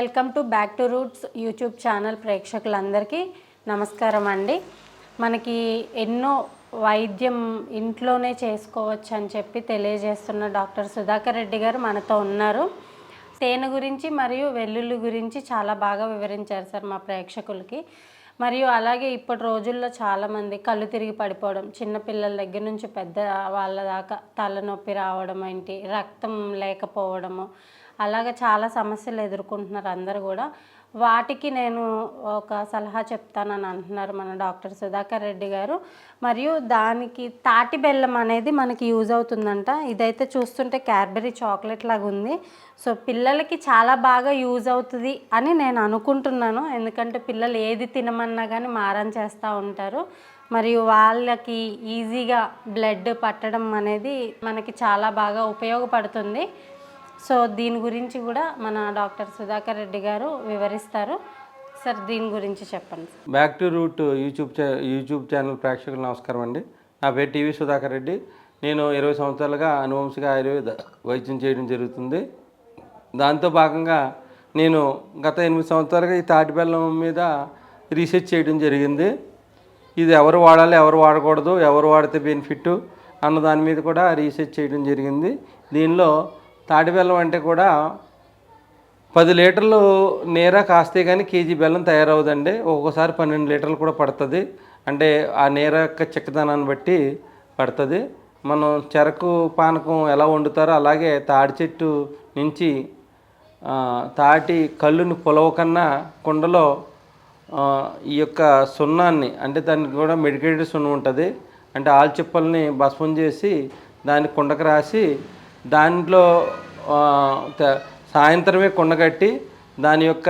Welcome to Back to Roots YouTube channel ప్రేక్షకులందరికీ నమస్కారం అండి. మనకి ఎన్నో వైద్యం ఇంట్లోనే చేసుకోవచ్చు అని చెప్పి తెలియజేస్తున్న డాక్టర్ సుధాకర్ రెడ్డి గారు మనతో ఉన్నారు. తేనె గురించి మరియు వెల్లుల్లి గురించి చాలా బాగా వివరించారు సార్ మా ప్రేక్షకులకి. మరియు అలాగే ఇప్పటి రోజుల్లో చాలామంది కళ్ళు తిరిగి పడిపోవడం చిన్నపిల్లల దగ్గర నుంచి పెద్ద వాళ్ళ దాకా తలనొప్పి రావడం ఏంటి రక్తం లేకపోవడము అలాగే చాలా సమస్యలు ఎదుర్కొంటున్నారు అందరూ కూడా. వాటికి నేను ఒక సలహా చెప్తానని అంటున్నారు మన డాక్టర్ సుధాకర్ రెడ్డి గారు. మరియు దానికి తాటి బెల్లం అనేది మనకి యూజ్ అవుతుందంట. ఇదైతే చూస్తుంటే క్యాడ్బరీ చాక్లెట్ లాగా ఉంది. సో పిల్లలకి చాలా బాగా యూజ్ అవుతుంది అని నేను అనుకుంటున్నాను. ఎందుకంటే పిల్లలు ఏది తినమన్నా కానీ మారం చేస్తూ ఉంటారు. మరియు వాళ్ళకి ఈజీగా బ్లడ్ పట్టడం అనేది మనకి చాలా బాగా ఉపయోగపడుతుంది. సో దీని గురించి కూడా మన డాక్టర్ సుధాకర్ రెడ్డి గారు వివరిస్తారు. సార్ దీని గురించి చెప్పండి Back to Root YouTube YouTube channel ప్రేక్షకులు నమస్కారం అండి. నా పేరు టీవీ సుధాకర్ రెడ్డి. నేను ఇరవై సంవత్సరాలుగా అనువంశిక ఆయుర్వేద వైద్యం చేయడం జరుగుతుంది. దాంతో భాగంగా నేను గత ఎనిమిది సంవత్సరాలుగా ఈ తాటి బెల్లం మీద రీసెర్చ్ చేయడం జరిగింది. ఇది ఎవరు వాడాలి ఎవరు వాడకూడదు ఎవరు వాడితే బెనిఫిట్ అన్న దాని మీద కూడా రీసెర్చ్ చేయడం జరిగింది. దీనిలో తాటి బెల్లం అంటే కూడా పది లీటర్లు నేర కాస్తే కానీ కేజీ బెల్లం తయారవుదండి. ఒక్కొక్కసారి పన్నెండు లీటర్లు కూడా పడుతుంది. అంటే ఆ నేర యొక్క చిక్కదనాన్ని బట్టి పడుతుంది. మనం చెరకు పానకం ఎలా వండుతారో అలాగే తాడి చెట్టు నుంచి తాటి కళ్ళుని పొలవకన్నా కుండలో ఈ యొక్క సున్నాన్ని అంటే దానికి కూడా మెడికేటెడ్ సున్నం ఉంటుంది. అంటే ఆల్చిప్పల్ని భస్మం చేసి దాన్ని కుండకు రాసి దాంట్లో సాయంత్రమే కుండ కట్టి దాని యొక్క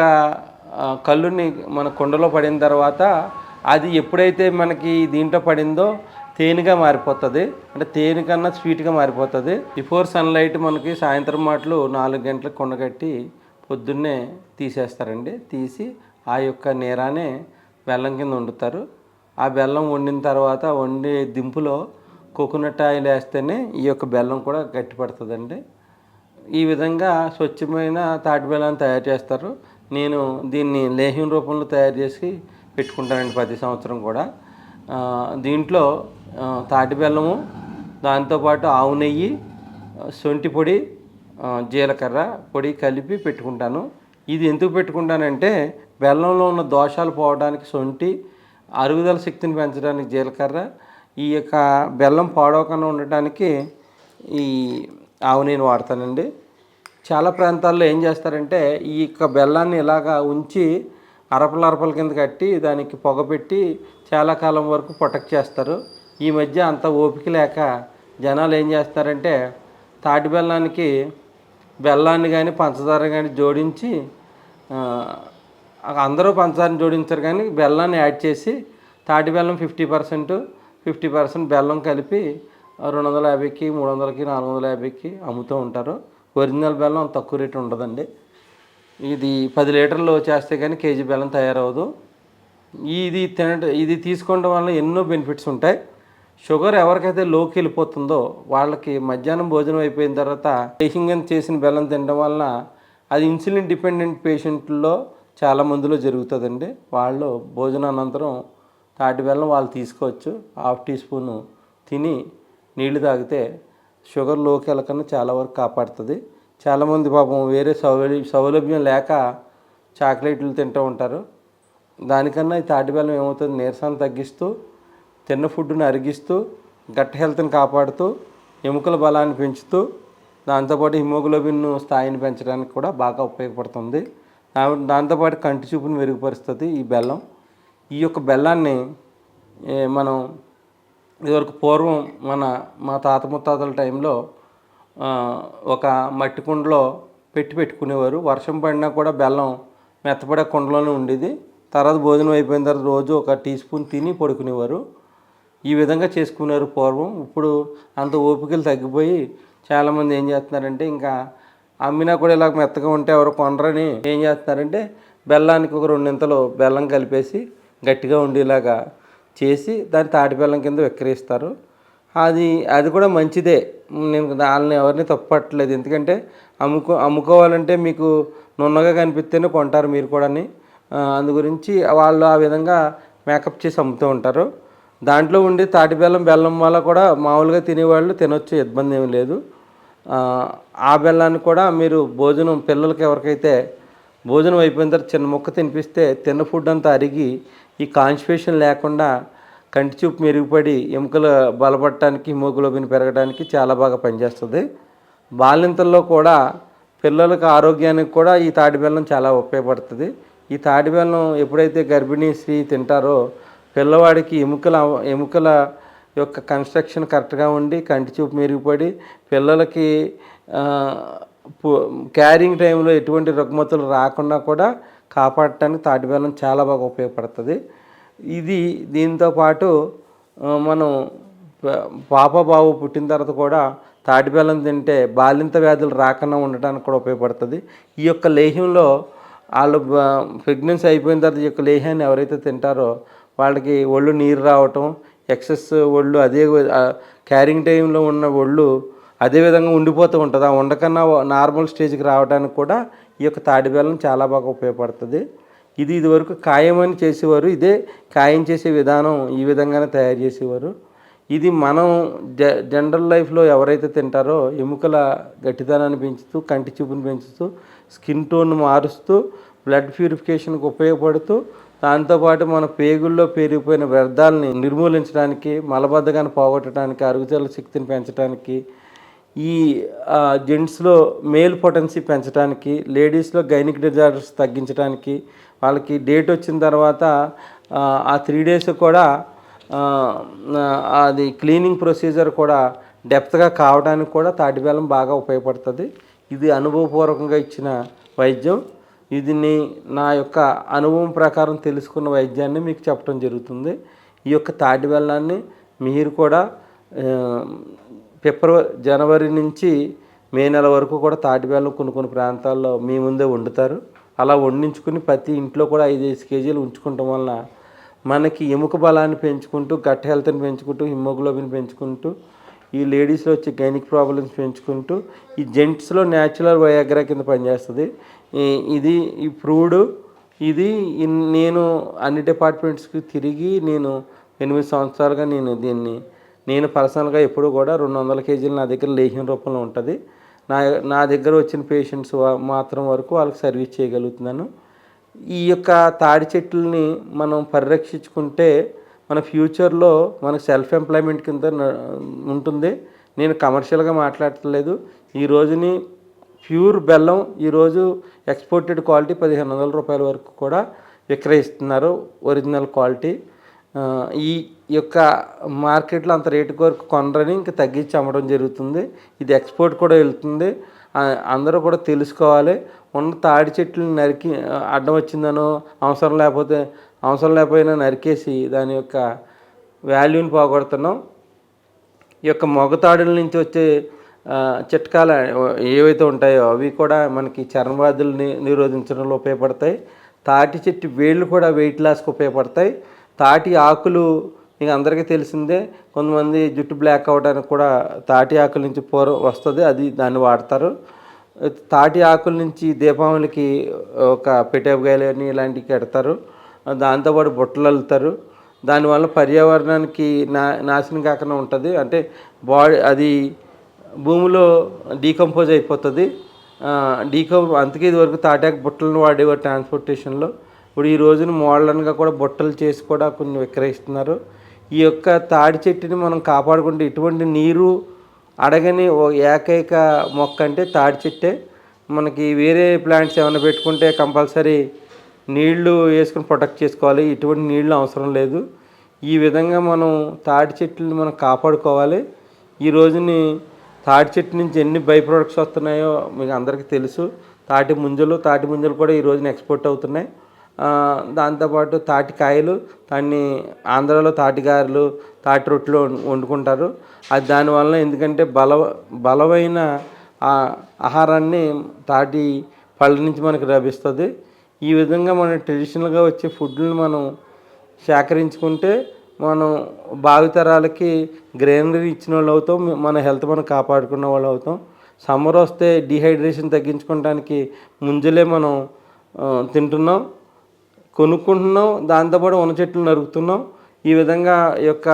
కళ్ళుని మన కుండలో పడిన తర్వాత అది ఎప్పుడైతే మనకి దీంట్లో పడిందో తేనెగా మారిపోతుంది. అంటే తేనె కన్నా స్వీట్గా మారిపోతుంది. బిఫోర్ సన్లైట్ మనకి సాయంత్రం మాటలు నాలుగు గంటలకు కొండగట్టి పొద్దున్నే తీసేస్తారండి. తీసి ఆ యొక్క నీరానే బెల్లం కింద వండుతారు. ఆ బెల్లం వండిన తర్వాత వండే దింపులో కోకోనట్ ఆయిల్ వేస్తేనే ఈ యొక్క బెల్లం కూడా గట్టిపడుతుందండి ఈ విధంగా స్వచ్ఛమైన తాటి బెల్లాన్ని తయారు చేస్తారు. నేను దీన్ని లేహ్యం రూపంలో తయారు చేసి పెట్టుకుంటానండి ప్రతి సంవత్సరం కూడా. దీంట్లో తాటి బెల్లము దాంతోపాటు ఆవు నెయ్యి సొంటి పొడి జీలకర్ర పొడి కలిపి పెట్టుకుంటాను. ఇది ఎందుకు పెట్టుకుంటానంటే బెల్లంలో ఉన్న దోషాలు పోవడానికి సొంటి అరుగుదల శక్తిని పెంచడానికి జీలకర్ర ఈ యొక్క బెల్లం పాడవకుండా ఉండటానికి ఈ ఆవు నేను వాడతానండి. చాలా ప్రాంతాల్లో ఏం చేస్తారంటే ఈ యొక్క బెల్లాన్ని ఇలాగా ఉంచి అరపల అరపల కింద కట్టి దానికి పొగ పెట్టి చాలా కాలం వరకు ప్రొటెక్ట్ చేస్తారు. ఈ మధ్య అంత ఓపిక లేక జనాలు ఏం చేస్తారంటే తాటి బెల్లానికి బెల్లాన్ని కానీ పంచదార కానీ జోడించి అందరూ పంచదారని జోడించారు కానీ బెల్లాన్ని యాడ్ చేసి తాటి బెల్లం ఫిఫ్టీ పర్సెంట్ ఫిఫ్టీ పర్సెంట్ బెల్లం కలిపి రెండు వందల యాభైకి మూడు వందలకి నాలుగు వందల యాభైకి అమ్ముతూ ఉంటారు. ఒరిజినల్ బెల్లం అంత తక్కువ రేటు ఉండదండి. ఇది పది లీటర్లు చేస్తే కానీ కేజీ బెల్లం తయారవదు ఇది తినట ఇది తీసుకోవడం వల్ల ఎన్నో బెనిఫిట్స్ ఉంటాయి. షుగర్ ఎవరికైతే లోకి వెళ్ళిపోతుందో వాళ్ళకి మధ్యాహ్నం భోజనం అయిపోయిన తర్వాత పేషింగ్ చేసిన బెల్లం తినడం వలన అది ఇన్సులిన్ డిపెండెంట్ పేషెంట్లో చాలా మందిలో జరుగుతుందండి. వాళ్ళు భోజనానంతరం తాటి బెల్లం వాళ్ళు తీసుకోవచ్చు. హాఫ్ టీ స్పూను తిని నీళ్ళు తాగితే షుగర్లోకి వెళ్ళకుండా చాలా వరకు కాపాడుతుంది. చాలామంది పాపం వేరే సౌలభ్యం సౌలభ్యం లేక చాక్లెట్లు తింటూ ఉంటారు. దానికన్నా ఈ తాటి బెల్లం ఏమవుతుంది? నీరసాన్ని తగ్గిస్తూ తిన్న ఫుడ్ను అరిగిస్తూ గట్ హెల్త్ని కాపాడుతూ ఎముకల బలాన్ని పెంచుతూ దాంతోపాటు హిమోగ్లోబిన్ స్థాయిని పెంచడానికి కూడా బాగా ఉపయోగపడుతుంది. దాంతోపాటు కంటి చూపును మెరుగుపరుస్తుంది ఈ బెల్లం. ఈ యొక్క బెల్లాన్ని మనం ఇదివరకు పూర్వం మన మా తాత ముత్తాతల టైంలో ఒక మట్టి కుండలో పెట్టి పెట్టుకునేవారు. వర్షం పడినా కూడా బెల్లం మెత్తపడే కుండలోనే ఉండేది. తర్వాత భోజనం అయిపోయిన తర్వాత రోజు ఒక టీ స్పూన్ తిని పడుకునేవారు. ఈ విధంగా చేసుకున్నారు పూర్వం. ఇప్పుడు అంత ఓపికలు తగ్గిపోయి చాలామంది ఏం చేస్తున్నారంటే ఇంకా అమ్మినా కూడా ఇలా మెత్తగా ఉంటే ఎవరు కొనరని ఏం చేస్తున్నారంటే బెల్లానికి ఒక రెండింతలు బెల్లం కలిపేసి గట్టిగా ఉండేలాగా చేసి దాన్ని తాటిబెల్లం కింద విక్రయిస్తారు. అది అది కూడా మంచిదే. నేను వాళ్ళని ఎవరిని తప్పట్లేదు. ఎందుకంటే అమ్ముకో అమ్ముకోవాలంటే మీకు నున్నగా కనిపిస్తేనే కొంటారు మీరు కూడాని. ఆ, అందు గురించి వాళ్ళు ఆ విధంగా మేకప్ చేసి అమ్ముతూ ఉంటారు. దాంట్లో ఉండే తాటి బెల్లం బెల్లం వల్ల కూడా మామూలుగా తినేవాళ్ళు తినొచ్చు ఇబ్బంది ఏమి లేదు. ఆ బెల్లాన్ని కూడా మీరు భోజనం పిల్లలకి ఎవరికైతే భోజనం అయిపోయిన తర్వాత చిన్న ముక్క తినిపిస్తే తిన్న ఫుడ్ అంతా అరిగి ఈ కాన్స్టిపేషన్ లేకుండా కంటి చూపు మెరుగుపడి ఎముకలు బలపడటానికి హిమోగ్లోబిన్ పెరగడానికి చాలా బాగా పనిచేస్తుంది. బాలింతల్లో కూడా పిల్లలకు ఆరోగ్యానికి కూడా ఈ తాటి బెల్లం చాలా ఉపయోగపడుతుంది. ఈ తాటి బెల్లం ఎప్పుడైతే గర్భిణీ స్త్రీ తింటారో పిల్లవాడికి ఎముకల ఎముకల యొక్క కన్స్ట్రక్షన్ కరెక్ట్గా ఉండి కంటి చూపు మెరుగుపడి పిల్లలకి క్యారింగ్ టైంలో ఎటువంటి రుగ్మతులు రాకుండా కూడా కాపాడటానికి తాటి బెల్లం చాలా బాగా ఉపయోగపడుతుంది. ఇది దీంతో పాటు మనం పాప బాబు పుట్టిన తర్వాత కూడా తాటి బెల్లం తింటే బాలింత వ్యాధులు రాకుండా ఉండటానికి కూడా ఉపయోగపడుతుంది. ఈ యొక్క లేహ్యంలో వాళ్ళు ప్రెగ్నెన్సీ అయిపోయిన తర్వాత ఈ యొక్క లేహ్యాన్ని ఎవరైతే తింటారో వాళ్ళకి ఒళ్ళు నీరు రావటం ఎక్సెస్ ఒళ్ళు అదే క్యారింగ్ టైంలో ఉన్న ఒళ్ళు అదే విధంగా ఉండిపోతూ ఉంటుంది. ఆ ఉండకన్నా నార్మల్ స్టేజ్కి రావడానికి కూడా ఈ యొక్క తాడి బెల్లం చాలా బాగా ఉపయోగపడుతుంది. ఇది ఇదివరకు ఖాయమని చేసేవారు. ఇదే ఖాయం చేసే విధానం ఈ విధంగానే తయారు చేసేవారు. ఇది మనం జ జనరల్ లైఫ్లో ఎవరైతే తింటారో ఎముకల గట్టిదనాన్ని పెంచుతూ కంటి చూపును పెంచుతూ స్కిన్ టోన్ మారుస్తూ బ్లడ్ ప్యూరిఫికేషన్కి ఉపయోగపడుతూ దాంతోపాటు మన పేగుల్లో పెరిగిపోయిన వ్యర్థాలని నిర్మూలించడానికి మలబద్ధకాన్ని పోగొట్టడానికి అరుగుదల శక్తిని పెంచడానికి ఈ జెంట్స్లో మేల్ పొటెన్సీ పెంచడానికి లేడీస్లో గైనిక్ డిజార్డర్స్ తగ్గించడానికి వాళ్ళకి డేట్ వచ్చిన తర్వాత ఆ, త్రీ డేస్ కూడా అది క్లీనింగ్ ప్రొసీజర్ కూడా డెప్త్గా కావడానికి కూడా తాటిబెల్లం బాగా ఉపయోగపడుతుంది. ఇది అనుభవపూర్వకంగా ఇచ్చిన వైద్యం. ఇదిని నా యొక్క అనుభవం ప్రకారం తెలుసుకున్న వైద్యాన్ని మీకు చెప్పడం జరుగుతుంది. ఈ యొక్క తాటి బెల్లాన్ని మీరు కూడా ఫిబ్రవరి జనవరి నుంచి మే నెల వరకు కూడా తాటిబెల్లం కొన్ని కొన్ని ప్రాంతాల్లో మీ ముందే వండుతారు. అలా వండించుకుని ప్రతి ఇంట్లో కూడా ఐదు ఐదు కేజీలు ఉంచుకోవటం వలన మనకి ఎముక బలాన్ని పెంచుకుంటూ గట్ హెల్త్ని పెంచుకుంటూ హిమోగ్లోబిన్ పెంచుకుంటూ ఈ లేడీస్లో వచ్చే గైనిక్ ప్రాబ్లమ్స్ పెంచుకుంటూ ఈ జెంట్స్లో న్యాచురల్ వయాగ్రా కింద పనిచేస్తుంది. ఇది ఈ ప్రూవ్డ్ ఇది నేను అన్ని డిపార్ట్మెంట్స్కి తిరిగి నేను ఎనిమిది సంవత్సరాలుగా నేను దీన్ని నేను పర్సనల్గా ఎప్పుడు కూడా రెండు వందల కేజీలు నా దగ్గర లేహ్యం రూపంలో ఉంటుంది. నా నా దగ్గర వచ్చిన పేషెంట్స్ మాత్రం వరకు వాళ్ళకి సర్వీస్ చేయగలుగుతున్నాను. ఈ యొక్క తాడి చెట్లని మనం పరిరక్షించుకుంటే మన ఫ్యూచర్లో మనకు సెల్ఫ్ ఎంప్లాయ్మెంట్ కింద ఉంటుంది. నేను కమర్షియల్గా మాట్లాడట్లేదు. ఈ రోజుని ప్యూర్ బెల్లం ఈరోజు ఎక్స్పోర్టెడ్ క్వాలిటీ పదిహేను వందల రూపాయల వరకు కూడా విక్రయిస్తున్నారు ఒరిజినల్ క్వాలిటీ. ఈ యొక్క మార్కెట్లో అంత రేటు వరకు కొనరని ఇంకా తగ్గించి అమ్మడం జరుగుతుంది. ఇది ఎక్స్పోర్ట్ కూడా వెళ్తుంది. అందరూ కూడా తెలుసుకోవాలి. ఉన్న తాడి చెట్లు నరికి అడ్డం వచ్చిందనో అవసరం లేకపోతే అవసరం లేకపోయినా నరికేసి దాని యొక్క వాల్యూని పోగొడుతున్నాం. ఈ యొక్క మొగతాడుల నుంచి వచ్చే చిట్కాలు ఏవైతే ఉంటాయో అవి కూడా మనకి చర్మవ్యాధుల్ని నిరోధించడంలో ఉపయోగపడతాయి. తాటి చెట్టు వేళ్ళు కూడా వెయిట్ లాస్కి ఉపయోగపడతాయి. తాటి ఆకులు మీకు అందరికీ తెలిసిందే కొంతమంది జుట్టు బ్లాక్ అవ్వడానికి కూడా తాటి ఆకుల నుంచి పూర వస్తుంది అది దాన్ని వాడతారు. తాటి ఆకుల నుంచి దీపావళికి ఒక పెట్టేపుగాయలు అని ఇలాంటివి కడతారు. దాంతోపాటు బుట్టలు అల్లుతారు. దానివల్ల పర్యావరణానికి నా నాశనం కాకుండా ఉంటుంది. అంటే బాడీ అది భూమిలో డీకంపోజ్ అయిపోతుంది. డీకం అందుకే ఇదివరకు తాటాకు బుట్టలను వాడేవారు ట్రాన్స్పోర్టేషన్లో. ఇప్పుడు ఈ రోజున మోడర్న్గా కూడా బుట్టలు చేసి కూడా కొన్ని విక్రయిస్తున్నారు. ఈ యొక్క తాడి చెట్టుని మనం కాపాడుకుంటే ఇటువంటి నీరు అడగని ఓ ఏకైక మొక్క అంటే తాడి చెట్టే. మనకి వేరే ప్లాంట్స్ ఏమైనా పెట్టుకుంటే కంపల్సరీ నీళ్ళు వేసుకుని ప్రొటెక్ట్ చేసుకోవాలి. ఇటువంటి నీళ్ళు అవసరం లేదు. ఈ విధంగా మనం తాటి చెట్లను మనం కాపాడుకోవాలి. ఈ రోజుని తాటి చెట్టు నుంచి ఎన్ని బై ప్రొడక్ట్స్ వస్తున్నాయో మీకు అందరికీ తెలుసు. తాటి ముంజలు తాటి ముంజలు కూడా ఈ రోజున ఎక్స్పోర్ట్ అవుతున్నాయి. దాంతోపాటు తాటికాయలు దాన్ని ఆంధ్రాలో తాటిగారెలు తాటి రొట్టెలు వండుకుంటారు. అది దానివల్ల ఎందుకంటే బల బలమైన ఆ ఆహారాన్ని తాటి పళ్ళ నుంచి మనకు లభిస్తుంది. ఈ విధంగా మన ట్రెడిషనల్గా వచ్చే ఫుడ్ని మనం సేకరించుకుంటే మనం భావితరాలకి గ్రీనరీ ఇచ్చిన వాళ్ళు అవుతాం మన హెల్త్ మనం కాపాడుకున్న వాళ్ళు అవుతాం. సమ్మర్ వస్తే డిహైడ్రేషన్ తగ్గించుకోవడానికి ముంజలే మనం తింటున్నాం. కొనుక్కుంటున్నాం దాంతోపాటు ఉన్న చెట్లు నరుకుతున్నాం. ఈ విధంగా ఈ యొక్క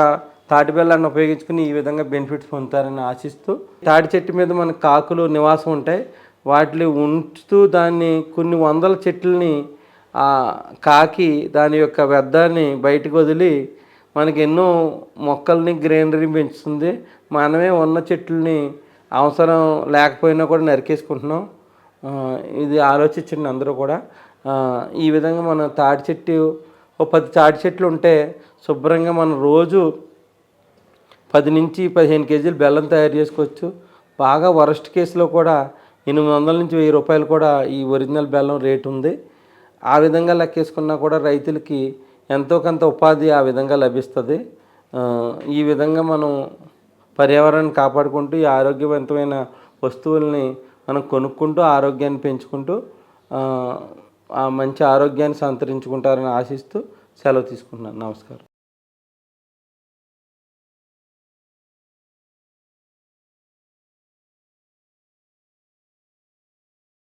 తాటి బెల్లాన్ని ఉపయోగించుకుని ఈ విధంగా బెనిఫిట్స్ పొందుతారని ఆశిస్తూ తాటి చెట్టు మీద మన కాకులు నివాసం ఉంటాయి. వాటిని ఉంచుతూ దాన్ని కొన్ని వందల చెట్లని కాకి దాని యొక్క వ్యర్థాన్ని బయటకు వదిలి మనకి ఎన్నో మొక్కల్ని గ్రీనరీ పెంచుతుంది. మనమే ఉన్న చెట్లని అవసరం లేకపోయినా కూడా నరికేసుకుంటున్నాం. ఇది ఆలోచించండి అందరూ కూడా. ఈ విధంగా మన తాటి చెట్టు ఓ పది తాటి చెట్లు ఉంటే శుభ్రంగా మనం రోజు పది నుంచి పదిహేను కేజీలు బెల్లం తయారు చేసుకోవచ్చు. బాగా వరస్ట్ కేసులో కూడా ఎనిమిది వందల నుంచి వెయ్యి రూపాయలు కూడా ఈ ఒరిజినల్ బెల్లం రేటు ఉంది. ఆ విధంగా లెక్కేసుకున్నా కూడా రైతులకి ఎంతో కొంత ఉపాధి ఆ విధంగా లభిస్తుంది. ఈ విధంగా మనం పర్యావరణాన్ని కాపాడుకుంటూ ఈ ఆరోగ్యవంతమైన వస్తువుల్ని మనం కొనుక్కుంటూ ఆరోగ్యాన్ని పెంచుకుంటూ మంచి ఆరోగ్యాన్ని సంతరించుకుంటారని ఆశిస్తూ సెలవు తీసుకుంటున్నాను. నమస్కారం.